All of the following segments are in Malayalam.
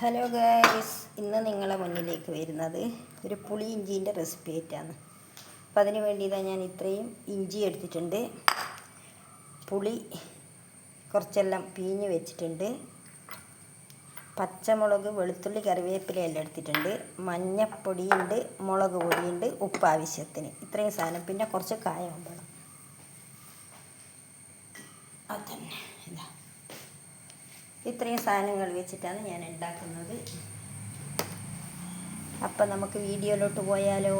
ഹലോ ഗൈസ് ഇന്ന് നിങ്ങളെ മുന്നിലേക്ക് വരുന്നത് ഒരു പുളി ഇഞ്ചീന്റെ റെസിപ്പി ആയിട്ടാണ്. അപ്പം അതിന് വേണ്ടി ഇതാ ഞാൻ ഇത്രയും ഇഞ്ചി എടുത്തിട്ടുണ്ട്. പുളി കുറച്ചെല്ലാം പീഞ്ഞ് വെച്ചിട്ടുണ്ട്. പച്ചമുളക് വെളുത്തുള്ളി കറിവേപ്പില എല്ലാം എടുത്തിട്ടുണ്ട്. മഞ്ഞപ്പൊടിയുണ്ട് മുളക് പൊടിയുണ്ട് ഉപ്പ് ആവശ്യത്തിന്. ഇത്രയും സാധനം. പിന്നെ കുറച്ച് കായം വേണം അതന്നെ. ഇത്രയും സാധനങ്ങൾ വെച്ചിട്ടാണ് ഞാൻ ഉണ്ടാക്കുന്നത്. അപ്പം നമുക്ക് വീഡിയോയിലോട്ട് പോയാലോ?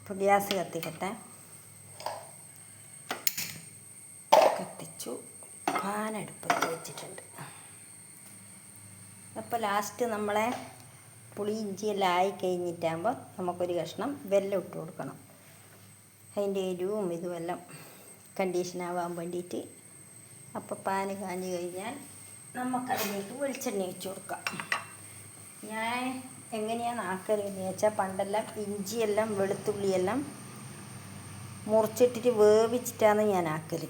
ഇപ്പോൾ ഗ്യാസ് കത്തിക്കട്ടെ. കത്തിച്ചു. പാനടുപ്പത്ത് വെച്ചിട്ടുണ്ട്. അപ്പോൾ ലാസ്റ്റ് നമ്മളെ പുളി ഇഞ്ചിയെല്ലാം ആയി കഴിഞ്ഞിട്ടാകുമ്പോൾ നമുക്കൊരു കഷ്ണം വെല്ലം ഇട്ട് കൊടുക്കണം. അതിന്റെ എരിവും ഇതുമെല്ലാം. കണ്ടീഷനാവാൻ വേണ്ടിയിട്ട്. അപ്പോൾ പാന് കാഞ്ഞ് കഴിഞ്ഞാൽ നമുക്കതിലേക്ക് വെളിച്ചെണ്ണ ഒഴിച്ച് കൊടുക്കാം. ഞാൻ എങ്ങനെയാണ് ആക്കലെന്ന് വെച്ചാൽ പണ്ടെല്ലാം ഇഞ്ചിയെല്ലാം വെളുത്തുള്ളിയെല്ലാം മുറിച്ചിട്ടിട്ട് വേവിച്ചിട്ടാണ് ഞാൻ ആക്കൽ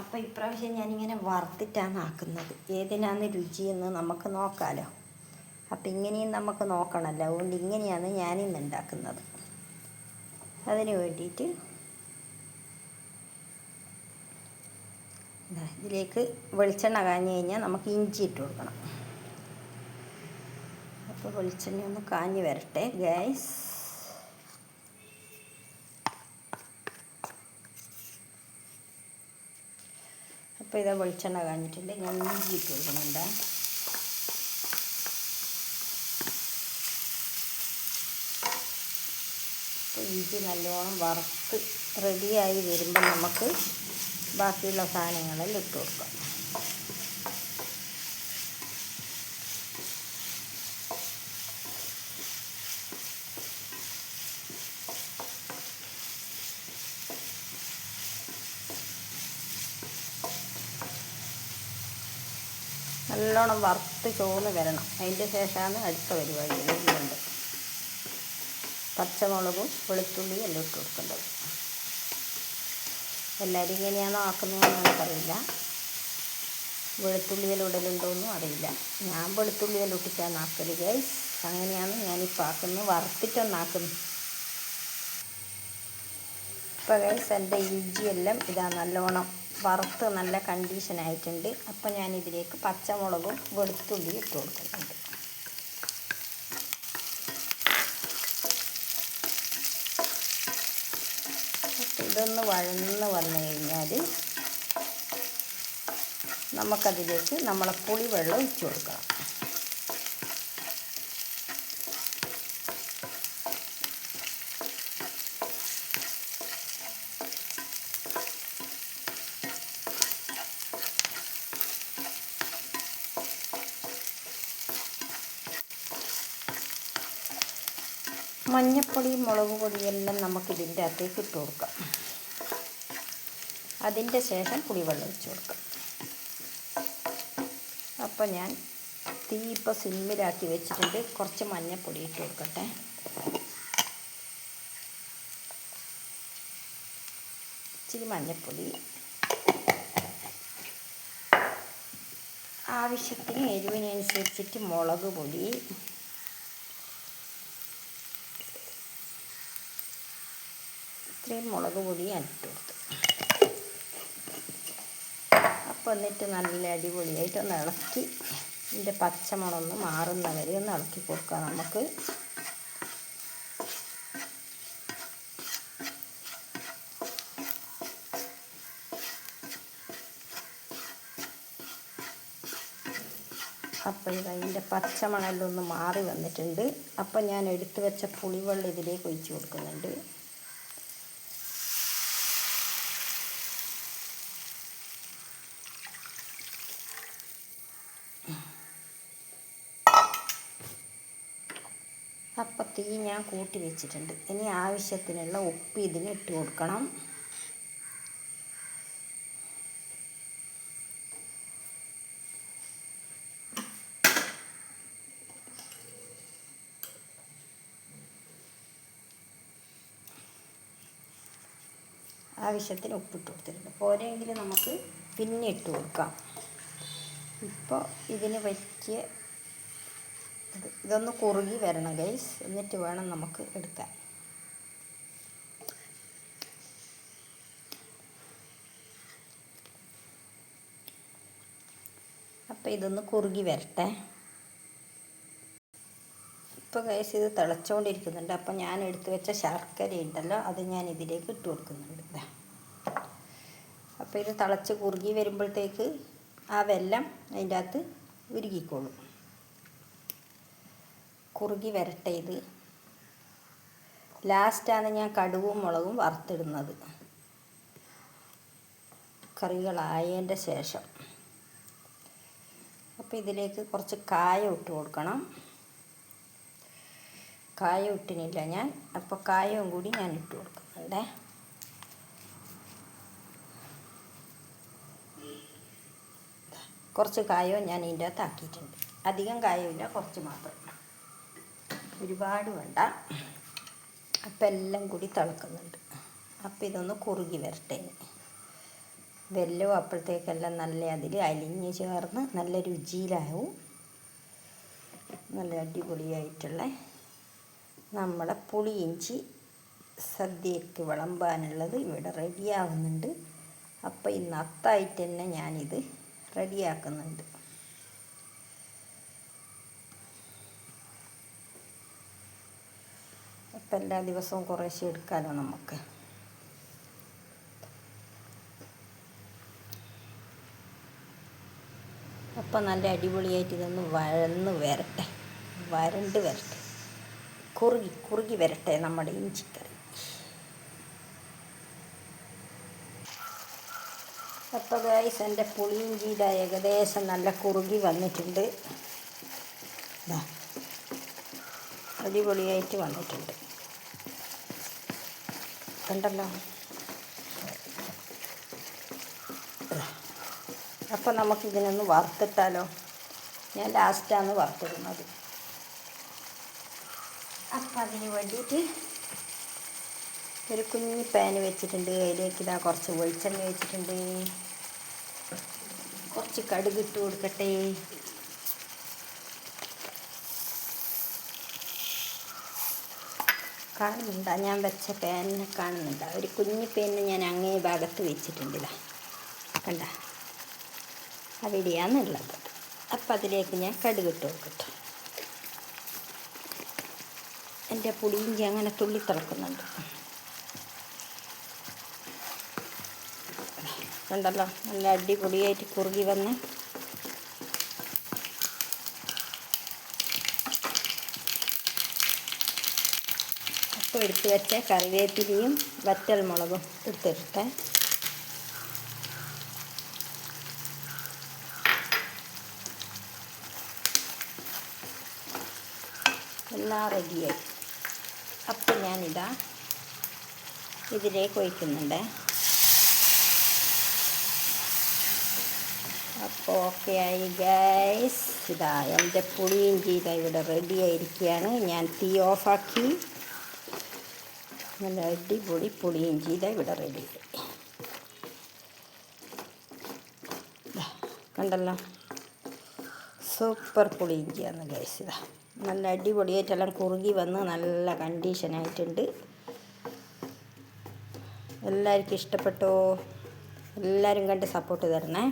അപ്പോൾ ഇപ്രാവശ്യം ഞാനിങ്ങനെ വറുത്തിട്ടാണ് ആക്കുന്നത്. ഏതിനാണ് രുചിയെന്ന് നമുക്ക് നോക്കാമല്ലോ അപ്പം ഇങ്ങനെയും നമുക്ക് നോക്കണമല്ലോ അതുകൊണ്ട് ഇങ്ങനെയാണ് ഞാനിന്ന് ഉണ്ടാക്കുന്നത്. അതിന് വേണ്ടിയിട്ട് ഇതാ ഇതിലേക്ക് വെളിച്ചെണ്ണ കാഞ്ഞ് കഴിഞ്ഞാൽ നമുക്ക് ഇഞ്ചി ഇട്ട് കൊടുക്കണം. അപ്പോൾ വെളിച്ചെണ്ണ ഒന്ന് കാഞ്ഞ് വരട്ടെ ഗ്യാസ് അപ്പോൾ ഇതാ വെളിച്ചെണ്ണ കാഞ്ഞിട്ടുണ്ട്. ഞാൻ ഇഞ്ചി ഇട്ട് കൊടുക്കുന്നുണ്ട് അപ്പോൾ ഇഞ്ചി നല്ലോണം വറുത്ത് റെഡിയായി വരുമ്പോൾ നമുക്ക് ബാക്കിയുള്ള സാധനങ്ങളെല്ലാം ഇട്ട് കൊടുക്കാം. നല്ലോണം വറുത്ത് ചോന്ന് വരണം. അതിന്റെ ശേഷമാണ് അടുത്ത പരിപാടി ഉണ്ട് പച്ചമുളകും വെളുത്തുള്ളിയും എല്ലാം ഇട്ട് കൊടുക്കേണ്ടത്. എല്ലാവരും ഇങ്ങനെയാണോ ആക്കുന്നതെന്ന് എനിക്കറിയില്ല. വെളുത്തുള്ളിയെല്ലാം ഇടലുണ്ടോയെന്നും അറിയില്ല. ഞാൻ വെളുത്തുള്ളിയെല്ലാം ഇട്ടിട്ടാണ് ആക്കൽ ഗൈസ് അങ്ങനെയാണ് ഞാനിപ്പോൾ ആക്കുന്നത്. വറുത്തിട്ടൊന്നാക്കുന്നു ഇപ്പോൾ ഗൈസ് എന്റെ ഇഞ്ചിയെല്ലാം ഇതാ നല്ലോണം വറുത്ത് നല്ല കണ്ടീഷൻ ആയിട്ടുണ്ട്. അപ്പോൾ ഞാനിതിലേക്ക് പച്ചമുളകും വെളുത്തുള്ളിയും ഇട്ട് കൊടുക്കുന്നുണ്ട്. ഇതൊന്ന് വഴന്ന് വന്നു കഴിഞ്ഞാൽ നമുക്കതിലേക്ക് നമ്മളെ പുളി വെള്ളം ഒഴിച്ചു കൊടുക്കണം. മഞ്ഞപ്പൊടി മുളക് പൊടിയെല്ലാം നമുക്ക് നമുക്കിതിന്റെ അകത്തേക്ക് ഇട്ട് കൊടുക്കാം. അതിന്റെ ശേഷം പുളിവെള്ളം ഒഴിച്ച് കൊടുക്കാം. അപ്പോൾ ഞാൻ തീ ഇപ്പോൾ സിമ്മിലാക്കി വെച്ചിട്ടുണ്ട്. കുറച്ച് മഞ്ഞപ്പൊടി ഇട്ട് കൊടുക്കട്ടെ. ഇച്ചിരി മഞ്ഞപ്പൊടി. ആവശ്യത്തിന് എരിവിനനുസരിച്ചിട്ട് മുളക് പൊടി. ഇത്രയും മുളക് പൊടി ഞാൻ കൊടുത്തു. എന്നിട്ട് നല്ല അടിപൊളിയായിട്ട് ഒന്ന് ഇളക്കി ഇതിന്റെ പച്ചമുളകൊന്ന് മാറുന്ന വരെ ഒന്ന് ഇളക്കി കൊടുക്കുക നമുക്ക്. അപ്പോൾ ഇത് അതിന്റെ പച്ചമണലൊന്ന് മാറി വന്നിട്ടുണ്ട്. അപ്പം ഞാൻ എടുത്തു വെച്ച പുളിവെള്ളം ഇതിലേക്ക് ഒഴിച്ച് കൊടുക്കുന്നുണ്ട്. അപ്പം തീ ഞാൻ കൂട്ടി വെച്ചിട്ടുണ്ട്. ഇനി ആവശ്യത്തിനുള്ള ഉപ്പ് ഇതിന് ഇട്ട് കൊടുക്കണം. ആവശ്യത്തിന് ഉപ്പിട്ട് കൊടുത്തിട്ടുണ്ട്. പോരെങ്കിൽ നമുക്ക് പിന്നെ ഇട്ട് കൊടുക്കാം. ഇപ്പോൾ ഇതിന് പറ്റിയ ഇതൊന്ന് കുറുകി വരണം ഗൈസ് എന്നിട്ട് വേണം നമുക്ക് എടുക്കാൻ. അപ്പോൾ ഇതൊന്ന് കുറുകി വരട്ടെ. ഇപ്പോൾ ഗൈസ് ഇത് തിളച്ചുകൊണ്ടിരിക്കുന്നുണ്ട് അപ്പോൾ ഞാൻ എടുത്തു വെച്ച ശർക്കര ഉണ്ടല്ലോ അത് ഞാൻ ഇതിലേക്ക് ഇട്ട് കൊടുക്കുന്നുണ്ട്. ഇതാ അപ്പോൾ ഇത് തിളച്ച് കുറുകി വരുമ്പോഴത്തേക്ക് ആ വെല്ലം അതിന്റെ അകത്ത് ഉരുകിക്കോളും. കുറുകി വരട്ടെ ഇത്. ലാസ്റ്റാണ് ഞാൻ കടുവും മുളകും വറുത്തിടുന്നത്. കറികളായതിന്റെ ശേഷം. അപ്പോൾ ഇതിലേക്ക് കുറച്ച് കായ ഇട്ട് കൊടുക്കണം. കായ ഇട്ടിനില്ല ഞാൻ. അപ്പോൾ കായവും കൂടി ഞാൻ ഇട്ട് കൊടുക്കുന്നുണ്ടേ. കുറച്ച് കായവും ഞാൻ ഇതിന്റെ അകത്ത് ആക്കിയിട്ടുണ്ട്. അധികം കായമില്ല കുറച്ച് മാത്രം. ഒരുപാട് വേണ്ട. അപ്പം എല്ലാം കൂടി തിളക്കുന്നുണ്ട്. അപ്പം ഇതൊന്ന് കുറുകി വരട്ടെ. വെല്ലവും അപ്പോഴത്തേക്കെല്ലാം നല്ല അതിൽ അലിഞ്ഞ് ചേർന്ന് നല്ല രുചിയിലാവും. നല്ല അടിപൊളിയായിട്ടുള്ള നമ്മളെ പുളിയിഞ്ചി സദ്യക്ക് വിളമ്പാനുള്ളത് ഇവിടെ റെഡിയാവുന്നുണ്ട്. അപ്പോൾ ഇന്ന് അത്തായിട്ട് തന്നെ ഞാനിത് റെഡിയാക്കുന്നുണ്ട്. അപ്പം എല്ലാ ദിവസവും കുറേശ്ശെ എടുക്കാമല്ലോ നമുക്ക് അപ്പം നല്ല അടിപൊളിയായിട്ട് ഇതൊന്ന് വഴന്ന് വരട്ടെ. വരണ്ട് വരട്ടെ. കുറുകി കുറുകി വരട്ടെ നമ്മുടെ ഇഞ്ചിക്കറി. അപ്പോൾ ഗൈസ് എന്റെ പുളിയിഞ്ചിയുടെ ഏകദേശം നല്ല കുറുകി വന്നിട്ടുണ്ട്. അടിപൊളിയായിട്ട് വന്നിട്ടുണ്ട്. കണ്ടല്ലോ. അപ്പം നമുക്കിതിനൊന്ന് വറുത്തിട്ടാലോ? ഞാൻ ലാസ്റ്റാണ് വറുത്തിടുന്നത്. അപ്പം അതിന് വേണ്ടിയിട്ട് ഒരു കുഞ്ഞി പാന് വെച്ചിട്ടുണ്ട്. അതിലേക്ക് ഇതാ കുറച്ച് വെളിച്ചെണ്ണ വെച്ചിട്ടുണ്ട്. കുറച്ച് കടുക് ഇട്ട് കൊടുക്കട്ടെ. കാണുന്നുണ്ടോ. ഞാൻ വെച്ച പേനിനെ കാണുന്നുണ്ടോ. ഒരു കുഞ്ഞു പേനിനെ ഞാൻ അങ്ങേ ഭാഗത്ത് വെച്ചിട്ടുണ്ടില്ല കണ്ട? അവിടെയാണുള്ളത്. അപ്പം അതിലേക്ക് ഞാൻ കടുക് ഇട്ട് കൊടുക്കട്ടെ എന്റെ പുളിയിഞ്ചി അങ്ങനെ തുള്ളി തുറക്കുന്നുണ്ട് കണ്ടല്ലോ? നല്ല അടിപൊളിയായിട്ട് കുറുകി വന്ന് അപ്പോൾ എടുത്ത് വെച്ച കറിവേപ്പിലയും വറ്റൽ മുളകും എടുത്തിട്ടെ എല്ലാം റെഡിയായി. അപ്പം ഞാനിതാ ഇതിലേ ഒഴിക്കുന്നുണ്ട്. അപ്പോൾ ഓക്കെ ആയി ഗൈസ് ഇതാ എന്റെ പുളിയും ചെയ്ത ഇവിടെ റെഡി ആയിരിക്കുകയാണ്. ഞാൻ തീ ഓഫാക്കി നല്ല അടിപൊളി പുളിയും ചെയ്ത ഇവിടെ റെഡി കണ്ടല്ലോ? സൂപ്പർ പുളിയിഞ്ചിയാണ് ഗൈസ് ഇതാ നല്ല അടിപൊളിയായിട്ടെല്ലാം കുറുകി വന്ന് നല്ല കണ്ടീഷനായിട്ടുണ്ട് എല്ലാവർക്കും ഇഷ്ടപ്പെട്ടോ? എല്ലാവരും കണ്ട് സപ്പോർട്ട് തരണേ.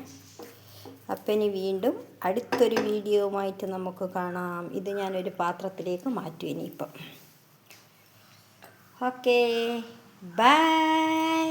അപ്പം ഇനി വീണ്ടും അടുത്തൊരു വീഡിയോവുമായിട്ട് നമുക്ക് കാണാം. ഇത് ഞാനൊരു പാത്രത്തിലേക്ക് മാറ്റും ഇനിയിപ്പം. Okay bye